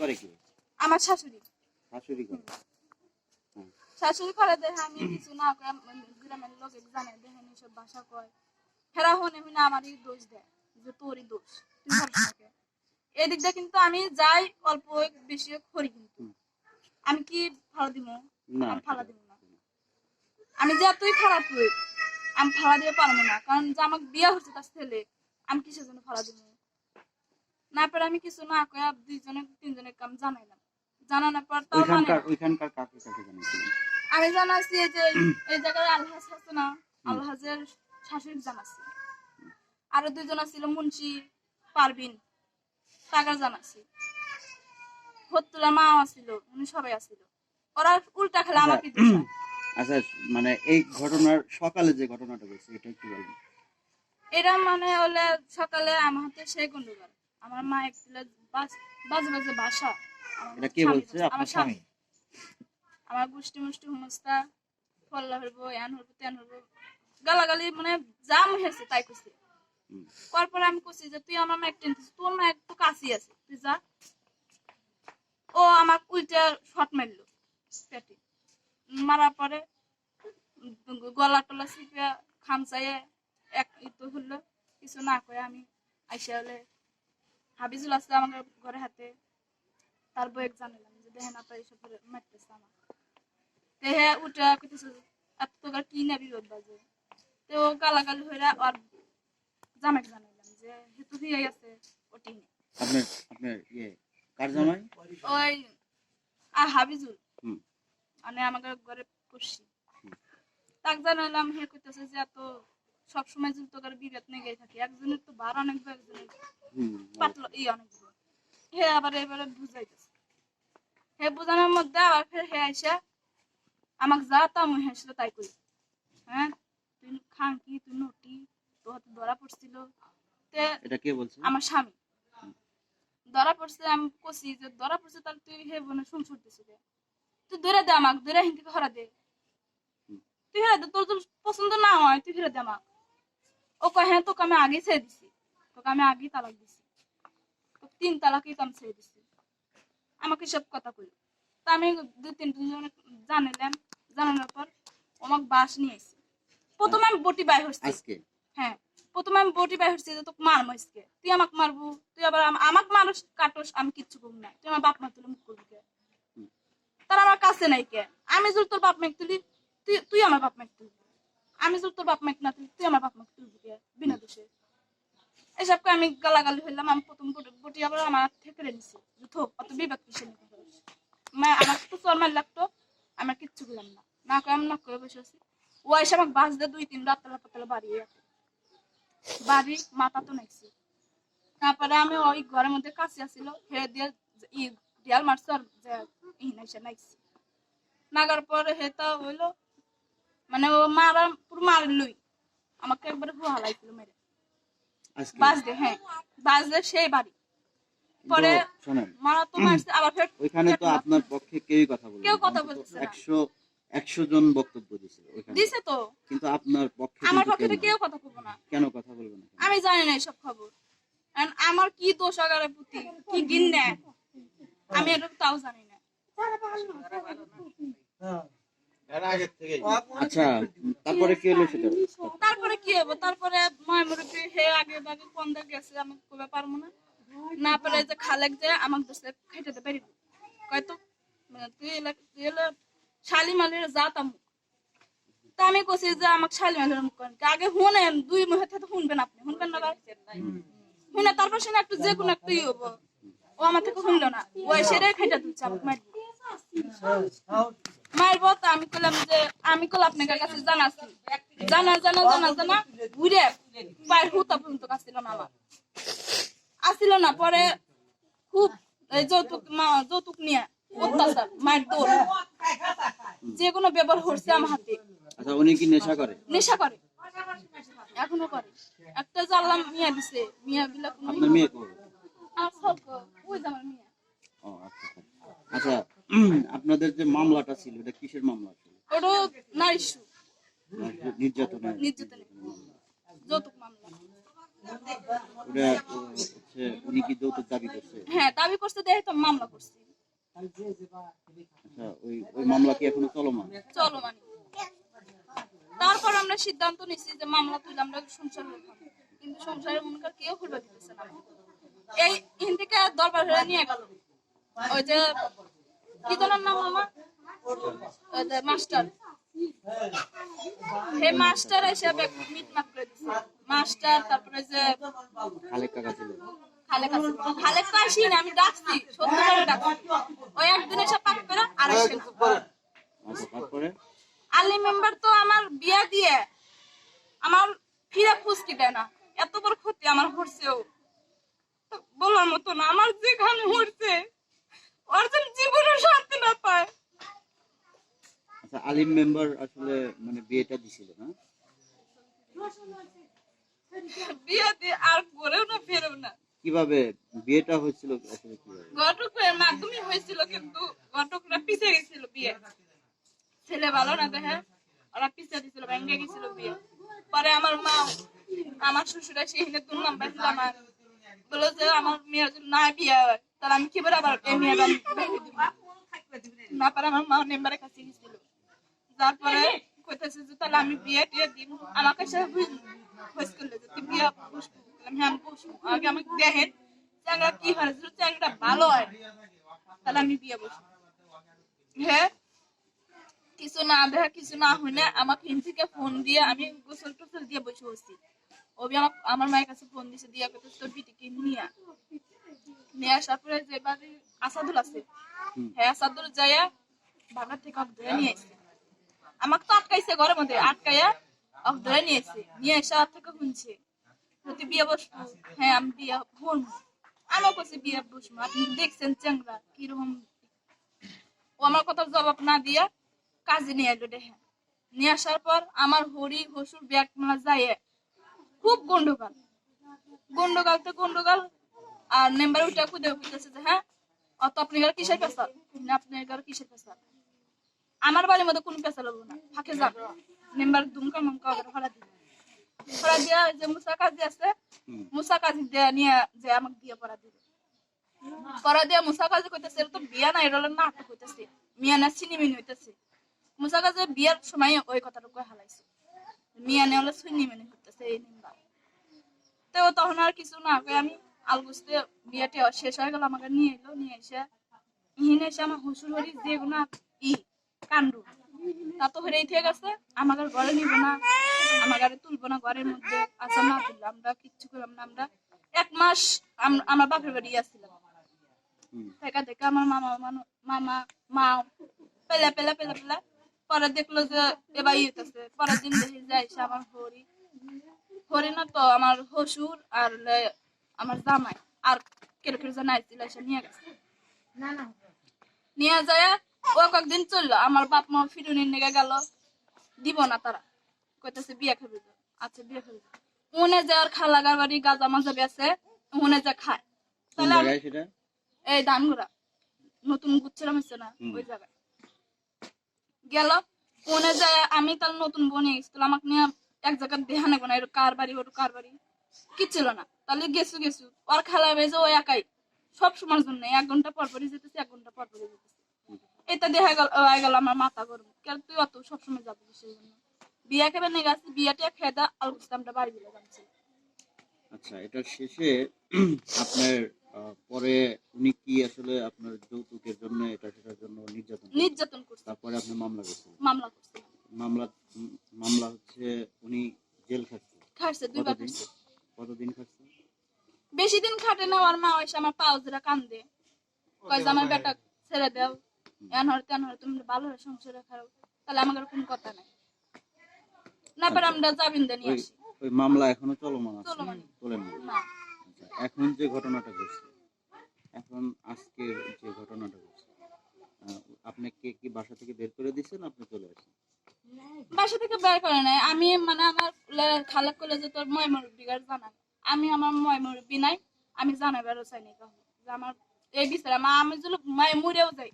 করে কি? আমার শাশুড়ি। শাশুড়ি করে? শাশুড়ি করে দেখে আমি কিছু না গ্রামের লোক জানে দেখে সব ভাষা কয়। হেরা হনে হনে আমারই দোষ দেয় যে তোরই দোষ তুই ভাবিস না কে? এই দিকটা কিন্তু আমি যাই অল্প বেশি করি কিন্তু। আমি কি ফালা দিব না ফালা দিব না। আমি যতই খারাপ হই আমি ফালা দিয়ে পারব না। কারণ যে আমার বিয়ে হচ্ছে তার ছেলে আমি কিসের জন্য ফালা দিব না পরে আমি কিছু না কয়ে দুইজনে তিনজনের কাম জানাইলাম। জানানোর পর তাও মানে ওইখানকার ওইখানকার কাকে কাকে জানিয়েছিলেন আমি জানাচ্ছি যে এই জায়গায় আলহাজ আছে না আলহাজের শাশুড়ি জানাচ্ছি আরও দুজন ছিল মুন্সি পারবিন টাকা জানাচ্ছি হত্তুলা মা আছিল উনি সবাই আছিল। ওরা উল্টা খেলে আমাকে দোষায়। আচ্ছা মানে এই ঘটনার সকালে যে ঘটনাটা ঘটেছে এটা একটু বলবেন এরা মানে হলে সকালে আমার হাতে সেই গন্ডগোল। আমার মা একটু বাজে বাজে বাসা। এটা কে বলছে? আপনার স্বামী। আমার গুষ্টি মুষ্টি হুমস্তা ফল্লা হইব এন হইব তেন হইব। গালাগালি মানে যা হয়েছে তাই করছে হুম। করার পরে আমি কইছি যে তুই আমার মা একটা তোর মা একটু কাছি আছে তুই যা। ও আমার উল্টা শট মারলো পেটে। মারার পরে গলা টলা চিপে খামচাইয়ে এক ইতো হলো কিছু না কয়ে আমি আইসা হলে হাবিজুল আসলে আমার ঘরে হাতে তার বইয়ের জানালাম যে দেখেন আপনার এইসব মারতেছে আমার তে হে উঠে কইতেছে এত তোকার কি নেবি রোদ বাজে? তো গালাগালি হইরা আর জামাই জানাইলাম যে হেতু দিয়ে গেছে ওটি নে। আপনার আপনার ইয়ে কার জামাই? ওই আর হাবিজুল। মানে আমাকে ঘরে পড়ছি তাক জানালাম হে কইতেছে যে এত সবসময় যদি তোকার বিবেক নেগে থাকে একজনের তো বার অনেক একজনের পাতলা ই অনেক। হে আবার এবারে বুঝাইতেছে। হে বুঝানোর মধ্যে আবার ফের হে আইসা আমাকে যা তা মুই হেসলে তাই করি। হ্যাঁ? তুই খান কি? তুই নটি? তো হাতে ধরা পড়ছিল। তে এটা কে বলছে? আমার স্বামী। ধরা পড়ছে আমি কষি যে ধরা পড়ছে তাহলে তুই হে বোনে শুন ছুটতেছি তুই ধরে দে আমাকে ধরে হিন্দি হরা দে। তুই হেরে দে তোর যদি পছন্দ না হয় তুই ফিরে দে আমাকে। ও কয় হ্যাঁ তোকে আমি আগেই ছেড়ে দিছি। তোকে আমি আগেই তালাক দিছি। তোকে তিন তালাকই তো আমি ছেড়ে দিছি। আমাকে সব কথা কইল। তা আমি দুই তিন জনে জানালাম জানানোর পর আমাকে বাস নিয়ে এসে প্রথমে আমি বটি বাই হচ্ছি হ্যাঁ প্রথমে আমি বটি বাই হচ্ছি যে তোকে মারবো আজকে। তুই আমাকে মারবো তুই আবার আম- আমাকে মানুষ কাটোস আমি কিচ্ছু করব না। তুই আমার বাপ মা তুলে মুখ করবি কে? তার আমার কাছে নাই কে? আমি যদি তোর বাপ মাইক তুলি তুই তুই আমার বাপ মাইক তুলবি। আমি যদি তোর বাপ মাইক না তুই আমার বাপ মাইক তুলবি বিনা দোষে। এসবকে আমি গালাগালি হইলাম, আমি প্রথম বটি- আবার আমার হাত থেকে নিছি। যে থোক অত বিবেক পারিস মা, আমার তো চর মার লাগতো, আমার কিচ্ছু করলাম না। না করে আমি না করে বসে আছি। ও এসে আমাকে বাস দিয়ে দুই তিন রাত তলা পাতলা বাড়ি বাড়ি মাথা তো নাইছি। তারপরে আমি ওই ঘরের মধ্যে কাছে আসিল, হে দিয়ে ই দেয়াল মারছে আর যে ই নাইছে। নাগার পরে হে তো হইল মানে ও মারা পুরো মারলই। আমাকে একবারে ভুয়া হালাইছিল মেরে। আজকে? বাস দে হ্যাঁ। বাস দে সেই বাড়ি। পরে মারা তো মারছে আবার ফের ওইখানে তো আপনার পক্ষে কেউই কথা বলবে কেউ কথা বলতেছে না। একশো একশো জন বক্তব্য দিছিল দিছে তো। কিন্তু আপনার পক্ষে আমার পক্ষে তো কেউ কেউ কথা বলব না। কেন কথা বলবে না? আমি জানি না এসব খবর। আমার কি দোষ আগারের প্রতি কি গিন্নে? আমি এটা তাও জানি না। আচ্ছা তারপরে কি হলো সেটা? তারপরে কি হব? তারপরে হে আগে বাগে কোন দিকে গেছে আমি কবে পারব না। না পারে যে খালেক যে আমাকে দোষে খাইতে কয়তো মানে তুই এলা তুই এলা শালি মালির জাত আমুক। তা আমি কছি যে আমাকে শালি মালির মুখ করেন আগে শুনেন দুই মুহে তো শুনবেন আপনি। শুনবেন না ভাই? শুনে তারপর শুনে একটু যে কোনো একটু ই হব। ও আমার থেকে শুনলো না। ও সেটাই খাইতে দিচ্ছে আমাকে মারবো তো আমি কইলাম যে আমি কল আপনার কাছে জানাচ্ছি জানা জানা জানা জানা ঘুরে বাইর হুতা পর্যন্ত আসছিল না আমার। আসছিল না পরে খুব যৌতুক মা- যৌতুক নিয়ে অত্যাচার মায়ের দৌড় যে কোনো ব্যবহার করছে আমার হাতে। আচ্ছা উনি কি নেশা করে? নেশা করে। এখনও করে। একটা জানলাম মিয়া দিছে। মিয়া বিলা কোনো মেয়ে করবে আর সব ওই মিয়া? ও আচ্ছা আচ্ছা। উম, আপনাদের যে মামলাটা ছিল এটা কিসের মামলা ছিল? ওটা নারী নির্যাতনের নির্যাতনের যৌতুক মামলা। ওটা হচ্ছে উনি কি যৌতুক দাবি করছে? হ্যাঁ দাবি করছে দেখে তো মামলা করছি। আচ্ছা ওই ওই মামলা কি এখনও চলমান? চলো মানে তারপর আমরা সিদ্ধান্ত নিচ্ছি যে মামলা তুলে আমরা সংসার কিন্তু সংসারের কেউ খুলবে দিতেছে না। এই হিন্দিকে দরবার নিয়ে গেল। ওই যে কি জনের নাম আমার মাস্টার। হে মাস্টার এসে মিটমাট করে মাস্টার তারপরে যে খালেক কাকা ছিল। খালেক খালেক তো আসি না আমি ডাকছি সত্য করে ডাকছি। ওই একদিন এসে পাক করে আর আসে আলি মেম্বার তো আমার বিয়া দিয়ে আমার ফিরে খুশকি দেয় না। এত বড় ক্ষতি আমার হরছেও বলার মতো না আমার যেখানে হরছে ওর জীবনে শান্তি না পায়। আচ্ছা আলিম মেম্বার আসলে মানে বিয়েটা দিছিল না? বিয়া দিয়ে আর করেও না ফেরেও না। কীভাবে? বিয়েটা হয়েছিল আসলে কীভাবে? ঘটকের মাধ্যমে হয়েছিল কিন্তু ঘটকরা পিছিয়ে গেছিল বিয়ে। ছেলে ভালো না দেখে ওরা পিছিয়ে দিছিল ভেঙে গেছিল বিয়ে। পরে আমার মা আমার শ্বশুরা সেখানে দুর্নাম পাইছিল আমার বলল যে আমার মেয়ের যদি না বিয়ে হয়। তাহলে আমি কি করে আবার এই মেয়ের আমি ভেঙে দিব না পারে আমার মা নেম্বারের কাছে গেছিল তারপরে কইতেছে যে তাহলে আমি বিয়ে টিয়ে দিব আমার কাছে হয়েছে করলে যে তুই বিয়ে বসবো বললাম, হ্যাঁ আমি বসবো আগে আমাকে দেখেন চ্যাংরা কি হয় যদি চ্যাংরা ভালো হয় তাহলে আমি বিয়ে বসবো হ্যাঁ কিছু না দেখা কিছু না হইলে আমাকে হিন থেকে ফোন দিয়ে আমি গোসল টোসল দিয়ে বসে বসছি ওবি আমার আমার মায়ের কাছে ফোন দিছে দিয়া কত তোর বিটিকে নিয়ে আয়। নিয়ে আসার পরে যে বাড়ি আসাদুল আছে হ্যাঁ আসাদুল যাইয়া থেকে ধরে নিয়ে আসছে আমাকে তো আটকাইছে ঘরের মধ্যে আটকাইয়া ধরে নিয়ে নিয়ে এসে আর থেকে শুনছে তুই বিয়ে বসবো হ্যাঁ আমি বিয়ে বলব আমার কাছে বিয়ে বসবো আপনি দেখছেন কীরকম? ও আমার কথার জবাব না দিয়া কাজে নিয়ে এলো দেখে। নিয়ে আসার পর আমার হরি হসুর ব্যাগ মেলা যায় খুব গন্ডগোল। গন্ডগোল তো গন্ডগোল আর নেম্বার উঠে খুদে বুঝতেছে যে হ্যাঁ অত আপনি ঘর কিসের পেশাল না আপনার ঘর কিসের পেশাল আমার বাড়ির মধ্যে কোনো পেশাল হব না ফাঁকে যান নেম্বার দুমকা মমকা ওদের ফলা দিবে ফলা দিয়া যে মুসা কাজি আছে মুসা কাজি দেয়া নিয়ে যে আমাকে দিয়ে পড়া দিবে পড়া দিয়া মুসা কাজি কইতেছে তো বিয়া না এটা হলো নাটক হইতেছে মিয়া না সিনেমিনি হইতেছে। মুসা কাজি বিয়ার সময় ওই কথাটা কই হালাইছে। মিয়া নে হলো সিনেমিনি হইতেছে এই নিন্দা তো তখন আর কিছু না কই আমি আলগুস্তে বিয়াটা শেষ হয়ে গেল আমাকে নিয়ে এলো নিয়ে এসে ইহিনে এসে আমার হুসুর হরি যেগুনা ই কান্ডু তা তো হরেই থেকে গেছে। আমাকে ঘরে নিব না ঘরে তুলবো না ঘরের মধ্যে। আচ্ছা না তুললো আমরা কিচ্ছু করলাম না আমরা এক মাস আম- আমার বাপের বাড়ি আসছিলাম। দেখা দেখে আমার মামা মামা মা পেলা পেলা পেলা পেলা। পরে দেখল যে এবার ইয়ে হইতেছে। পরের দিন দেখি যায় আমার হরি হরি না তো আমার হসুর আর আমার জামাই আর কেড়ে কেড়ে জানাই ছিল সে নিয়ে গেছে। নিয়ে যায় ও কয়েকদিন চলল আমার বাপ মা ফিরুনি নিয়ে গেল। দিব না তারা। কইতেছে বিয়ে খাবি তো। আচ্ছা বিয়ে খাবি উনে যে আর খালাগার বাড়ি গাজা মাজা বেছে উনে যে খায়। তাহলে এই ধানগুড়া নতুন গুচ্ছিলাম হচ্ছে না। ওই জায়গায়। গেল ফোনে যায় আমি তার নতুন বনে গেছিল আমাকে নিয়ে এক জায়গায় দেহা নেব না এর কার বাড়ি ওর কার বাড়ি? কি ছিল না? তাহলে গেছু গেছু। ওর খেলা বেজে ও একাই। সব সময়ের জন্য এক ঘণ্টা পর পরই যেতেছে এক ঘণ্টা পর পরই যেতেছে। এটা দেখা গেল হয়ে গেল আমার মাথা গরম। কেন তুই অত সবসময় যাবি সেই জন্য? বিয়া খেবে নিয়ে গেছি বিয়াটা খেয়ে দা আল বাড়ি দিলে যাচ্ছি। আচ্ছা এটার শেষে আপনার পরে উনি কি আসলে আপনার যৌতুকের জন্য এটা সেটার জন্য নির্যাতন নির্যাতন করছে তারপরে আপনি মামলা করছেন? মামলা করছে মামলা মামলা হচ্ছে উনি জেল খাচ্ছে। খাইছে দুইবার খাচ্ছে। বেশি দিন খাটে না আমার মা এসে আমার পাউজরা কান্দে। কয় যে আমার বেটা ছেড়ে দাও এন হরে তেন হরে তুমি ভালো হয়ে সংসারে খাও তাহলে আমাদের কোনো কথা নাই। না পারে আমরা যাবিন দে নিয়ে ওই আসি। ওই মামলা এখনও চলমান আছে। না। আচ্ছা, এখন যে ঘটনাটা ঘটছে এখন আজকের যে ঘটনাটা ঘটছে আপনাকে কি বাসা থেকে বের করে দিচ্ছেন আপনি চলে আসেন? বাসা থেকে বের করে নাই। আমি মানে আমার খালাক কলেজে তোর ময় মুরব্বিগার জানাই আমি আমার ময় মুরব্বি নাই আমি জানাইবারও চাই নাই যে আমার এই বিচারে মা আমি যদি মায় মরেও যাই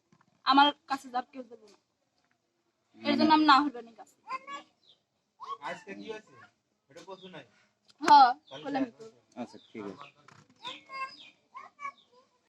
আমার কাছে যাব কেউ যাব না। এর জন্য আমি না হইবে নি কাছে আজকে কি হয়েছে? এটা কচু নাই? হ্যাঁ আচ্ছা ঠিক আছে।